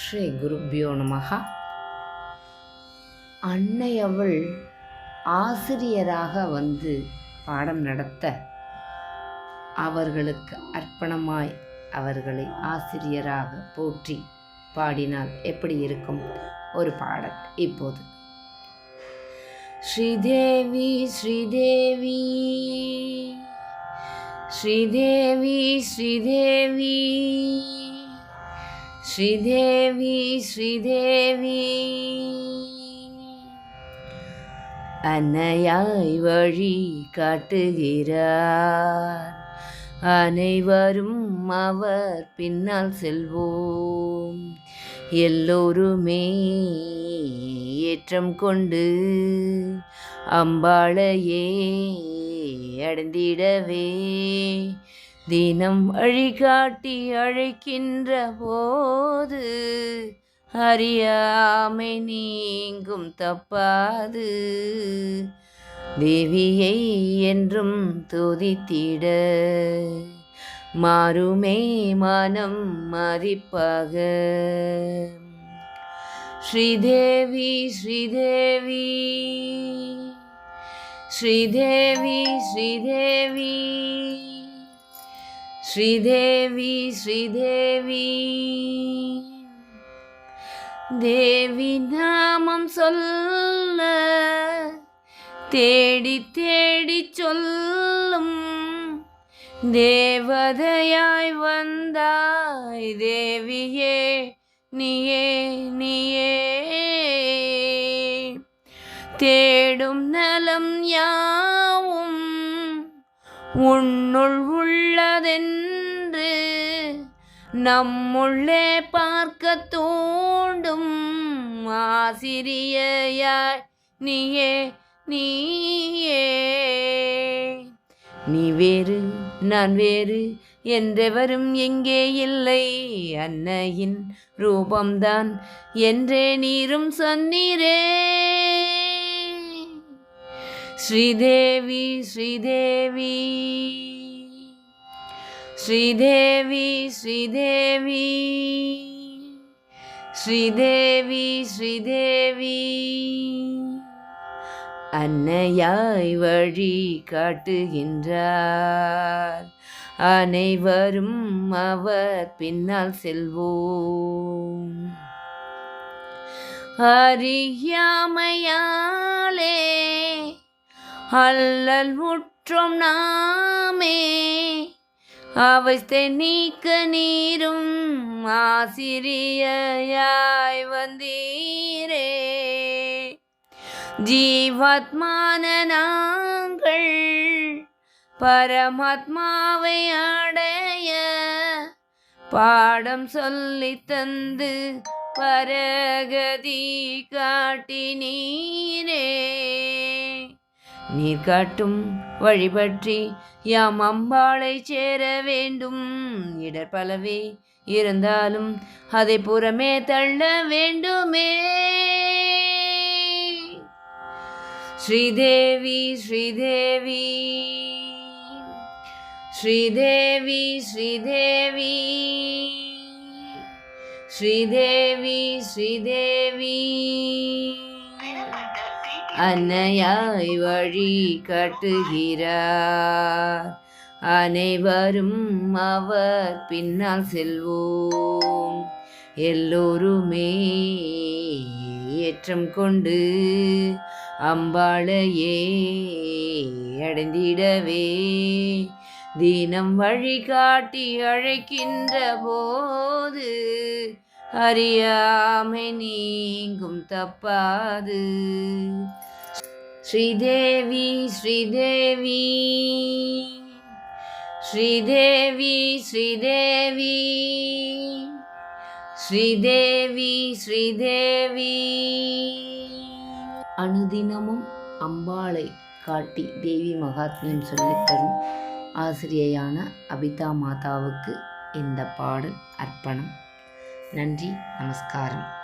ஸ்ரீ குருப்பியோ நமகா அன்னை அவள் ஆசிரியராக வந்து பாடம் நடத்த அவர்களுக்கு அர்ப்பணமாய் அவர்களை ஆசிரியராக போற்றி பாடினால் எப்படி இருக்கும்? ஒரு பாடல் இப்போது. ஸ்ரீதேவி ஸ்ரீதேவி ஸ்ரீதேவி ஸ்ரீதேவி. ஸ்ரீதேவி ஸ்ரீதேவி அன்னையாய் வழி காட்டுகிறார் அனைவரும் அவர் பின்னால் செல்வோம் எல்லோருமே ஏற்றம் கொண்டு அம்பாளையே அடைந்திடவே தினம் வழிகாட்டி அழைக்கின்ற போது அறியாமை நீங்கும் தப்பாது. தேவியை என்றும் துதித்திட மாறுமே மனம் மதிப்பாக. ஸ்ரீதேவி ஸ்ரீதேவி ஸ்ரீதேவி ஸ்ரீதேவி. ஸ்ரீதேவி ஸ்ரீதேவி. தேவி நாமம் சொல்ல தேடி தேடி சொல்லும். தேவதையாய் வந்தாய் தேவியே நீயே நீயே. தேடும் நலம் யாவும் உன்னுள் உள்ளதென்று நம்முள்ளே பார்க்க தூண்டும் ஆசிரியயாய். நீயே நீயே. நீ வேறு நான் வேறு என்றெவரும் எங்கே இல்லை. அன்னையின் ரூபம்தான் என்றே நீரும் சொன்னீரே. ஸ்ரீதேவி ஸ்ரீதேவி. ஸ்ரீதேவி ஸ்ரீதேவி. ஸ்ரீதேவி ஸ்ரீதேவி. அன்னையாய் வழி காட்டுகின்றார். அனைவரும் அவர் பின்னால் செல்வோம். அறியாமையாலே அல்லல் முற்றும் நாமே. அவஸ்தை நீக்க நீரும் ஆசிரியாய் வந்தீரே. ஜீவாத்மான நாங்கள் பரமாத்மாவை அடைய பாடம் சொல்லி தந்து பரகதி காட்டினீரே. நீர் காட்டும் வழிபற்றி யாம் அம்பாளை சேர வேண்டும். இடர் பலவே இருந்தாலும் அதை புறமே தள்ள வேண்டுமே. ஸ்ரீதேவி ஸ்ரீதேவி. ஸ்ரீதேவி ஸ்ரீதேவி. ஸ்ரீதேவி ஸ்ரீதேவி. அன்னையாய் வழி காட்டுகிறார் அனைவரும் அவர் பின்னால் செல்வோம். எல்லோருமே ஏற்றம் கொண்டு அம்பாளையே அடைந்திடவே. தினம் வழிகாட்டி அழைக்கின்ற போது அறியாமை நீங்கும் தப்பாது. ஸ்ரீதேவி ஸ்ரீதேவி. ஸ்ரீதேவி ஸ்ரீதேவி. ஸ்ரீதேவி ஸ்ரீதேவி. அனுதினமும் அம்பாளை காட்டி தேவி மகாத்மியம் சொல்லித்தரும் ஆசிரியையான அபிதா மாதாவுக்கு இந்த பாடல் அர்ப்பணம். நன்றி நமஸ்காரம்.